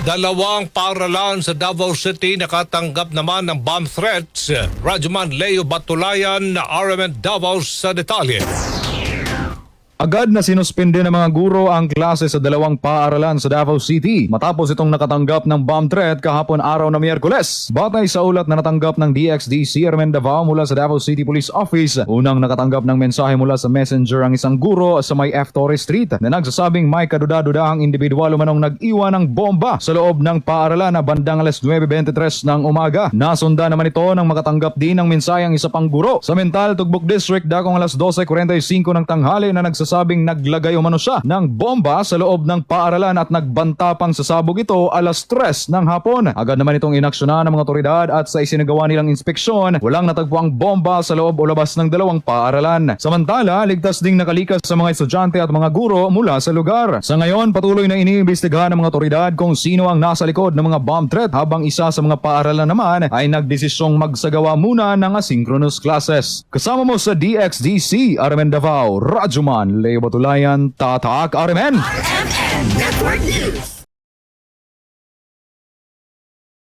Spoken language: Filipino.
Dalawang paaralan sa Davao City nakatanggap naman ng bomb threats. Radyoman Leo Batulayan RMN Davao sa detalye. Agad na sinuspinde ng mga guro ang klase sa dalawang paaralan sa Davao City matapos itong nakatanggap ng bomb threat kahapon araw na Miyerkules. Batay sa ulat na natanggap ng DXDC Armen Davao mula sa Davao City Police Office, unang nakatanggap ng mensahe mula sa messenger ang isang guro sa may F. Torres Street na nagsasabing may kaduda-dudahang individual umanong nag-iwan ng bomba sa loob ng paaralan na bandang alas 9.23 ng umaga. Nasunda naman ito nang makatanggap din ng mensahe ang isa pang guro sa Mental Tugbok District dakong alas 12.45 ng tanghali na nagsasabing naglagay umano siya ng bomba sa loob ng paaralan at nagbanta pang sasabog ito alas 3 ng hapon. Agad naman itong inaksyonan ng mga otoridad at sa isinagawa nilang inspeksyon, walang natagpuang bomba sa loob o labas ng dalawang paaralan. Samantala, ligtas ding nakalikas sa mga estudyante at mga guro mula sa lugar. Sa ngayon, patuloy na iniimbestigahan ng mga otoridad kung sino ang nasa likod ng mga bomb threat habang isa sa mga paaralan naman ay nagdesisyong magsagawa muna ng asynchronous classes. Kasama mo sa DXDC, Armen Davao, Radyoman, Leo Batulayan, Tatak Armen! RMN Network News.